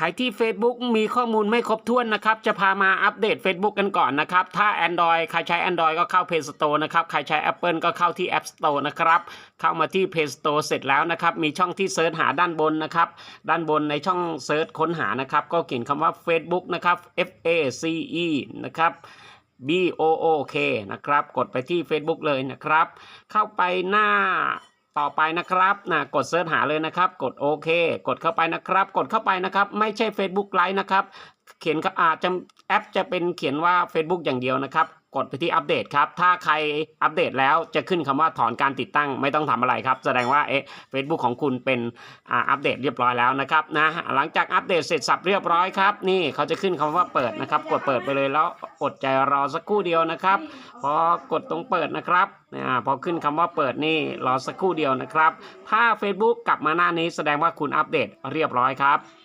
ใครที่ Facebook มีข้อมูลไม่ครบถ้วนนะครับ จะพามาอัปเดต Facebook กันก่อนนะครับ ถ้า Android ใครใช้ Android ก็เข้า Play Store นะครับ ใครใช้ Apple ก็เข้าที่ App Store นะครับ เข้ามาที่ Play Store เสร็จแล้วนะครับ มีช่องที่เซิร์ชหาด้านบนนะครับ ด้านบนในช่องเซิร์ชค้นหานะครับ ก็เขียนคำว่า Facebook นะครับ F A C E นะครับ B O O K นะครับ กดไปที่ Facebook เลยนะครับ เข้าไปหน้า ต่อไปนะครับนะกดเสิร์ชหาเลยนะครับ กดโอเค กดเข้าไปนะครับ กดเข้าไปนะครับ ไม่ใช่ Facebook ไลฟ์นะครับ เขียนอาจจะแอปจะเป็นเขียนว่า Facebook อย่างเดียวนะครับ กดไปที่อัปเดตครับ ถ้าใครอัปเดตแล้วจะขึ้นคำว่าถอนการติดตั้งไม่ต้องทำอะไรครับ แสดงว่าเอ๊ะ Facebook ของคุณเป็นอ่าอัปเดตเรียบร้อยแล้วนะครับนะหลังจากอัปเดตเสร็จสับเรียบร้อยครับ นี่เขาจะขึ้นคำว่าเปิดนะครับ กดเปิดไปเลยแล้วอดใจรอสักครู่เดียวนะครับพอกดตรงเปิดนะครับอาพอขึ้นคำว่าเปิดนี่รอสักครู่เดียวนะครับ ถ้า Facebook กลับมาหน้านี้แสดงว่าคุณอัปเดตเรียบร้อยครับ